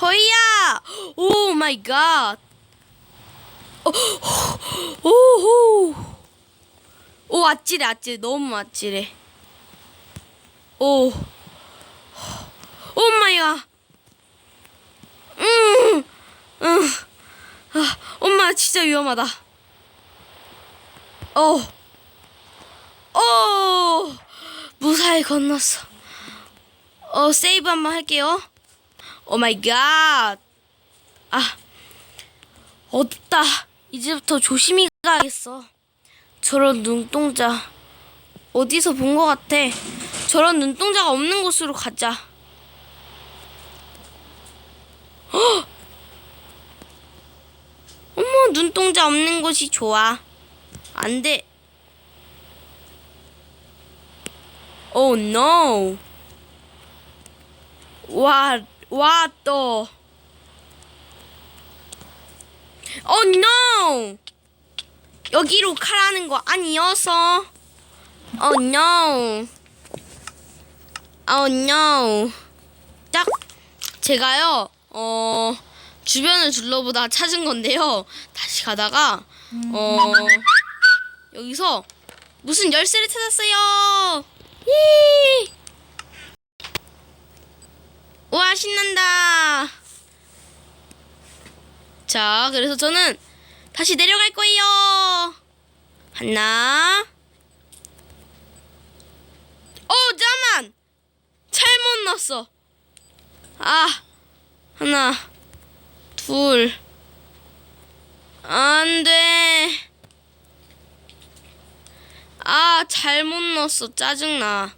허이야! 오 마이 갓! 어, 오호! 오 아찔해 아찔해 너무 아찔해. 오. 오 마이 갓! 음, 음, 아, 엄마 진짜 위험하다. 어, 어, 무사히 건넜어. 어, 세이브 한번 할게요. 오 마이 갓. 아, 어둡다. 이제부터 조심히 가야겠어. 저런 눈동자. 어디서 본 것 같아. 저런 눈동자가 없는 곳으로 가자. 헉! 어머, 눈동자 없는 곳이 좋아. 안 돼. 오, oh, no. 와, 와, 또. 오, no. 여기로 가라는 거 아니어서. 오, no. 오, no. 딱, 제가요, 어, 주변을 둘러보다 찾은 건데요. 다시 가다가, 어, 여기서 무슨 열쇠를 찾았어요. 예! 와, 신난다. 자, 그래서 저는 다시 내려갈 거예요. 하나. 어, 잠만. 잘못 넣었어. 아, 하나, 둘. 안 돼. 아, 잘못 넣었어. 짜증나.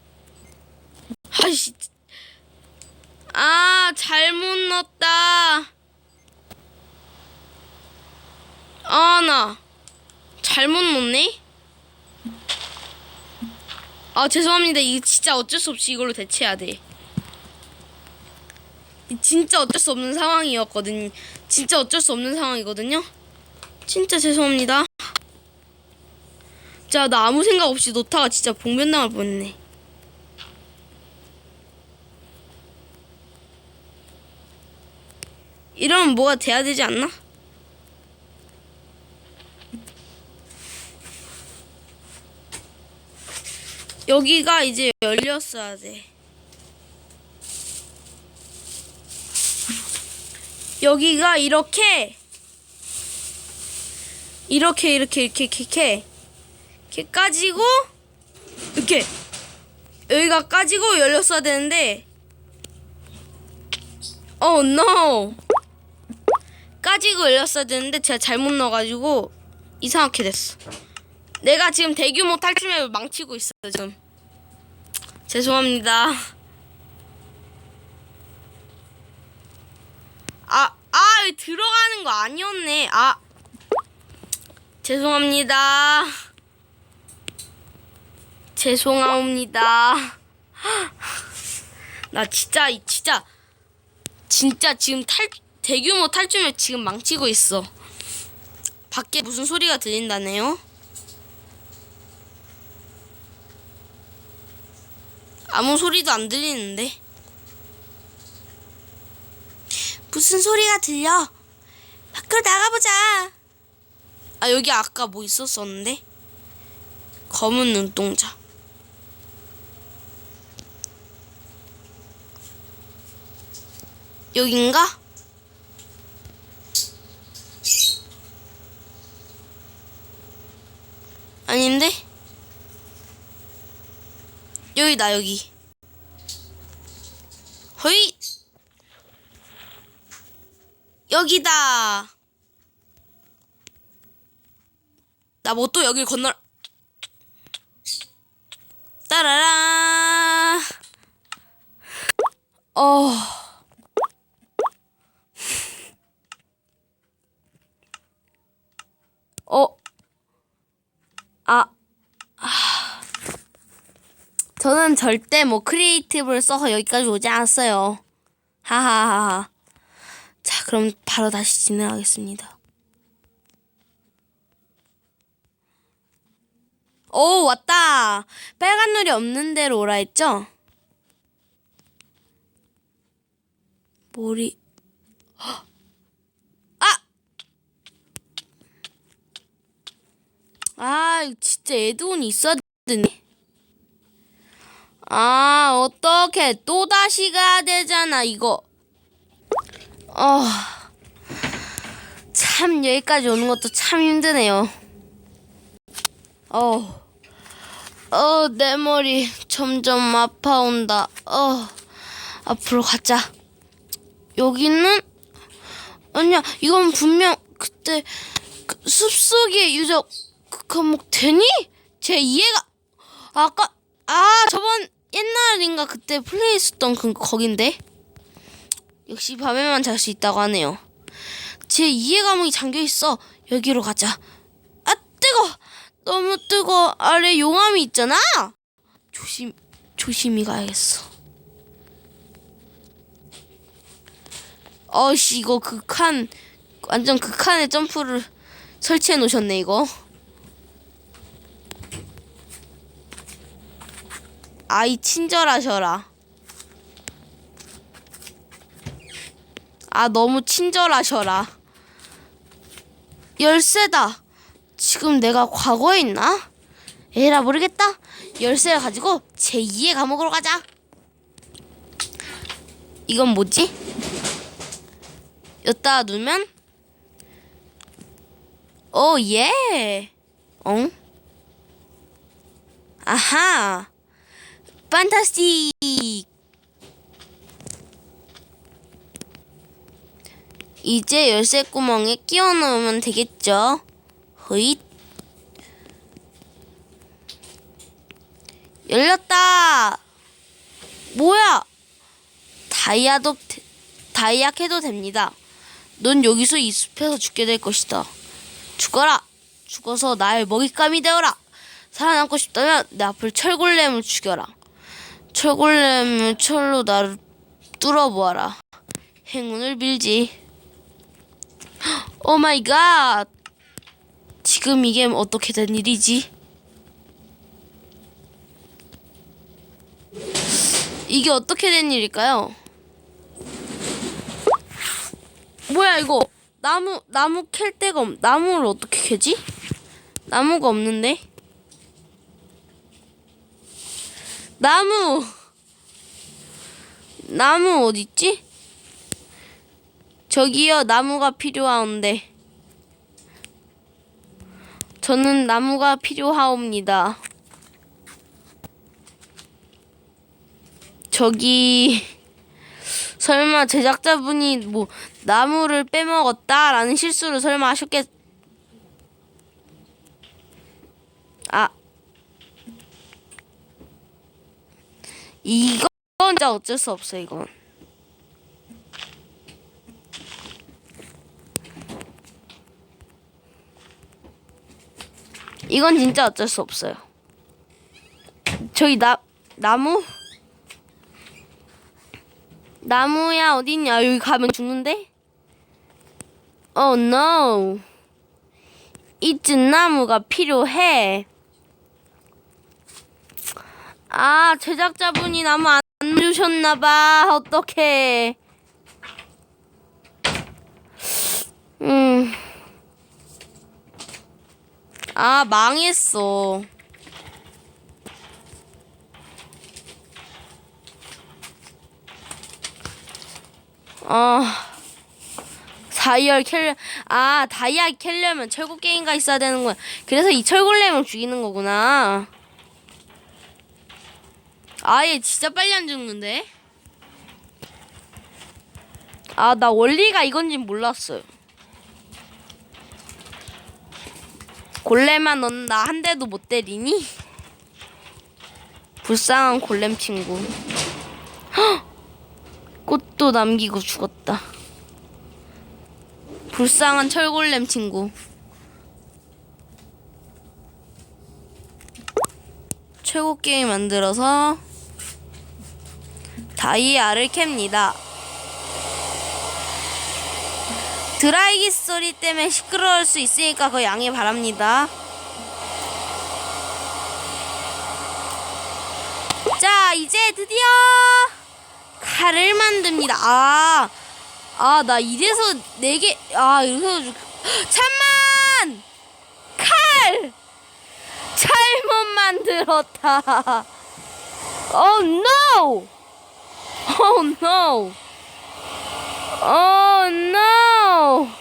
아이씨. 아, 잘못 넣었다. 아, 나. 잘못 넣었네? 아, 죄송합니다. 이거 진짜 어쩔 수 없이 이걸로 대체해야 돼. 진짜 어쩔 수 없는 상황이었거든. 진짜 어쩔 수 없는 상황이거든요. 진짜 죄송합니다. 자, 나 아무 생각 없이 놓다가 진짜 봉변 당할 뻔했네. 이러면 뭐가 돼야 되지 않나? 여기가 이제 열렸어야 돼. 여기가 이렇게 이렇게 이렇게 이렇게 이렇게 이렇게 까지고 이렇게 여기가 까지고 열렸어야 되는데 어 oh, no 까지고 열렸어야 되는데 제가 잘못 넣어가지고 이상하게 됐어 내가 지금 대규모 탈출맵을 망치고 있어요 지금 죄송합니다 아, 아, 들어가는 거 아니었네. 아, 죄송합니다. 죄송합니다. 나 진짜, 이 진짜, 진짜 지금 탈, 대규모 탈출을 지금 망치고 있어. 밖에 무슨 소리가 들린다네요? 아무 소리도 안 들리는데. 무슨 소리가 들려? 밖으로 나가보자. 아, 여기 아까 뭐 있었었는데? 검은 눈동자. 여긴가? 아닌데? 여기다, 여기. 허이! 여기다. 나 뭐 또 여길 건너. 따라라. 어. 어. 저는 절대 뭐 크리에이티브를 써서 여기까지 오지 않았어요. 하하하하. 자, 그럼 바로 다시 진행하겠습니다. 오, 왔다! 빨간 눈이 없는 데로 오라 했죠? 머리. 아! 아, 진짜 에드온이 있어야 되네. 아, 어떻게 또 다시 가야 되잖아, 이거. 어. 참 여기까지 오는 것도 참 힘드네요. 어. 어, 내 머리 점점 아파온다. 어. 앞으로 가자. 여기는 아니야. 이건 분명 그때 그 숲속의 유적 그 과목 되니? 제 이해가 아까 아 저번 옛날인가 그때 플레이했었던 그 거긴데 역시 밤에만 잘 수 있다고 하네요. 제 이해 과목이 잠겨 있어. 여기로 가자. 아 뜨거. 너무 뜨거. 아래 용암이 있잖아. 조심 조심히 가야겠어. 어씨 이거 극한 완전 극한의 점프를 설치해 놓으셨네 이거. 아이 친절하셔라. 아 너무 친절하셔라. 열쇠다. 지금 내가 과거에 있나? 에라 모르겠다. 열쇠를 가지고 제2의 감옥으로 가자. 이건 뭐지? 여기다 누면 오 예. 엉? 아하. 판타스틱. 이제 열쇠 구멍에 끼워 넣으면 되겠죠. 허잇. 열렸다. 뭐야? 다이아도 되- 다이아 캐도 됩니다. 넌 여기서 이 숲에서 죽게 될 것이다. 죽어라. 죽어서 나의 먹잇감이 되어라. 살아남고 싶다면 내 앞을 철골렘을 죽여라. 철골렘을 철로 나를 뚫어보아라. 행운을 빌지. 오 마이 갓. 지금 이게 어떻게 된 일이지? 이게 어떻게 된 일일까요? 뭐야 이거 나무 나무 캘 데가 없 나무를 어떻게 캐지? 나무가 없는데 나무 나무 어디 있지? 저기요 나무가 필요한데 저는 나무가 필요하옵니다. 저기 설마 제작자분이 뭐 나무를 빼먹었다라는 실수를 설마 하셨겠 아 이건 진짜 어쩔 수 없어 이건. 이건 진짜 어쩔 수 없어요. 저기 나 나무? 나무야 어딨냐? 여기 가면 죽는데? Oh no. 이쯤 나무가 필요해 아 제작자분이 나무 안 주셨나봐 어떡해 음. 아 망했어 아 다이얼 캘려 아 다이아 캘려면 철곡 게임가 있어야 되는 거야. 그래서 이 철골렘을 죽이는 거구나. 아얘 진짜 빨리 안 죽는데. 아 나 원리가 이건진 몰랐어요. 골렘만 넌나 한 대도 못 때리니? 불쌍한 골렘 친구. 헉! 꽃도 남기고 죽었다. 불쌍한 철골렘 친구. 최고 게임 만들어서 다이아를 캡니다. 드라이기 소리 때문에 시끄러울 수 있으니까 그 양해 바랍니다. 자, 이제 드디어 칼을 만듭니다. 아, 아, 나 이래서 네 개, 아, 이래서, 잠만! 칼! 잘못 만들었다. Oh no! Oh no! Oh no!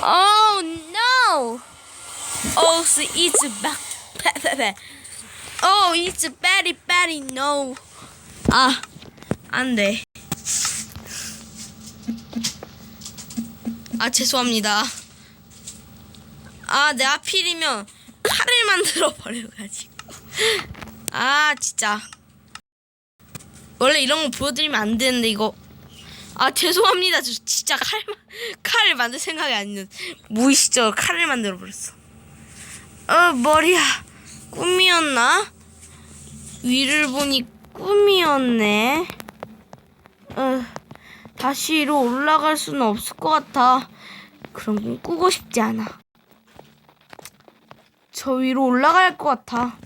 Oh no! Oh, so it's back. Oh, it's very, very no. 아, 안 돼. 아, 죄송합니다. 아, 내 하필이면 칼을 만들어 버려가지고. 아, 진짜. 원래 이런 거 보여드리면 안 되는데, 이거. 아, 죄송합니다. 저 진짜 칼, 칼을 만들 생각이 아니는. 무의식적으로 칼을 만들어 버렸어. 어, 머리야. 꿈이었나? 위를 보니 꿈이었네. 어, 다시 위로 올라갈 수는 없을 것 같아. 그런 꿈 꾸고 싶지 않아. 저 위로 올라갈 것 같아.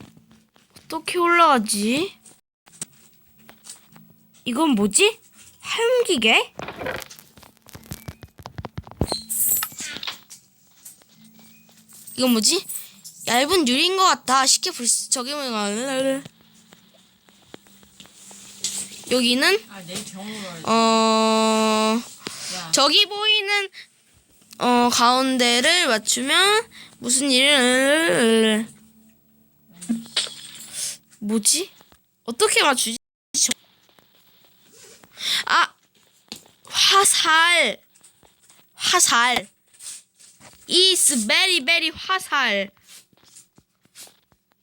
어떻게 올라가지? 이건 뭐지? 하얀기계? 이건 뭐지? 얇은 유리인 것 같아. 쉽게 불 수, 저기 뭐야. 여기는 아. 어 야, 저기 보이는 어 가운데를 맞추면 무슨 일을 뭐지? 어떻게 맞추지? 저- 아 화살. 화살. Is very very 화살.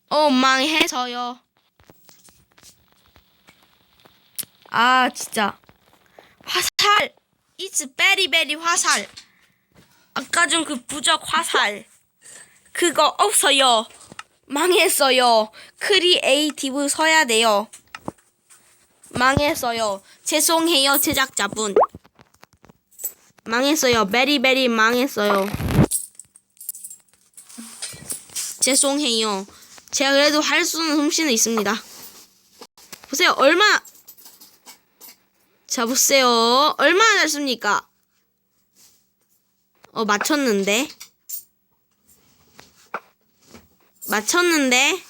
어 망해서요. 아 진짜. 화살. It's very very 화살. 아까 전 그 부적 화살. 그거 없어요. 망했어요. 크리에이티브 서야 돼요. 망했어요. 죄송해요 제작자분 망했어요. 베리 베리 망했어요. 죄송해요. 제가 그래도 할 수는 솜씨는 있습니다. 보세요. 얼마? 자 보세요. 얼마나 잘 씁니까? 어 맞췄는데? 맞췄는데?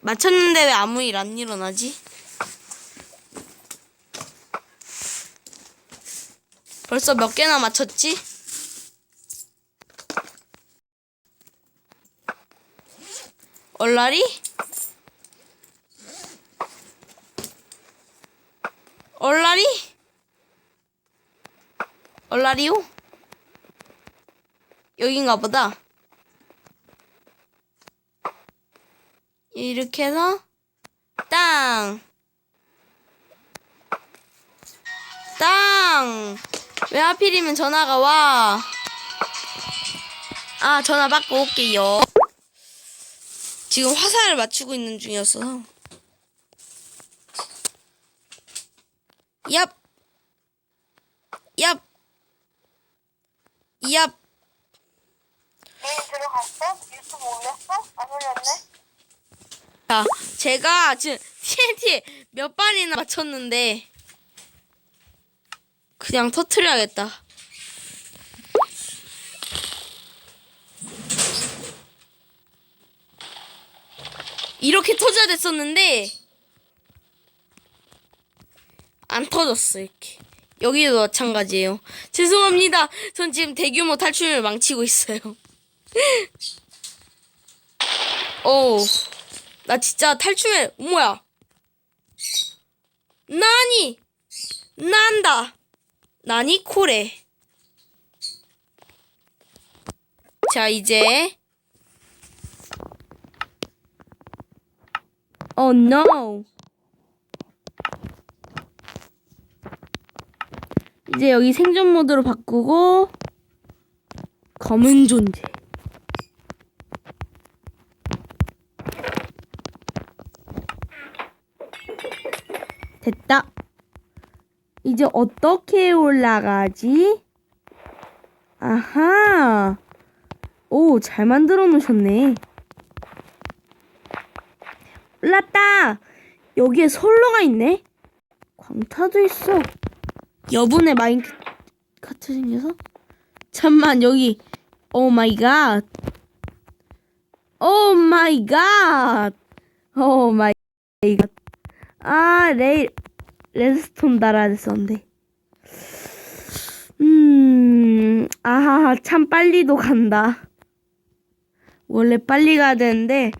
맞췄는데 왜 아무 일 안 일어나지? 벌써 몇 개나 맞췄지? 얼라리? 얼라리? 얼라리오? 여긴가 보다. 이렇게 해서 땅. 땅. 왜 하필이면 전화가 와? 아, 전화 받고 올게요. 지금 화살을 맞추고 있는 중이어서. 얍. 얍. 얍. 메일 들어갔어? 유튜브 올렸어? 안 올렸네? 자, 제가 지금 TNT 몇 발이나 맞췄는데 그냥 터트려야겠다. 이렇게 터져야 됐었는데 안 터졌어 이렇게. 여기도 마찬가지예요. 죄송합니다. 전 지금 대규모 탈출을 망치고 있어요. 오. 나 진짜 탈출해. 뭐야? 나니? 난다. 나니 코레. 자, 이제 Oh no. 이제 여기 생존 모드로 바꾸고 검은 존재. 됐다. 이제 어떻게 올라가지? 아하. 오, 잘 만들어 놓으셨네. 올랐다. 여기에 선로가 있네. 광타도 있어. 여분의 마인카트 생겨서 잠만 여기 오 마이 갓. 오 마이 갓. 오 마이 갓. 아, 레일 레드스톤 달아야 됐었는데. 음. 아하, 참 빨리도 간다. 원래 빨리 가야 되는데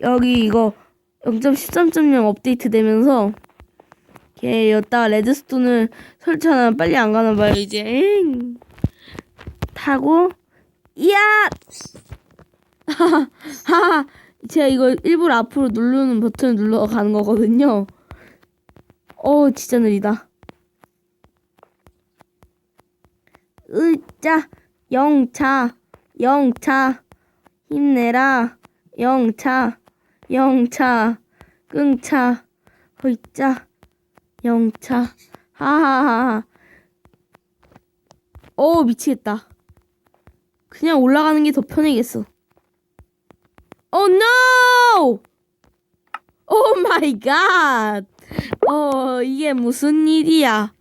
여기 이거 0.13.0 업데이트 되면서 걔 여기다가 레드스톤을 설치하면 빨리 안 가나 봐요 이제 엥. 타고 이야 하하 제가 이거 일부러 앞으로 누르는 버튼을 눌러 가는 거거든요 어 진짜 느리다. 으짜 영차 영차. 힘내라 영차 영차. 끙차 허이짜 영차. 하하하하. 어 미치겠다. 그냥 올라가는 게 더 편하겠어. 오 노! 오 마이 갓! 어 이게 무슨 일이야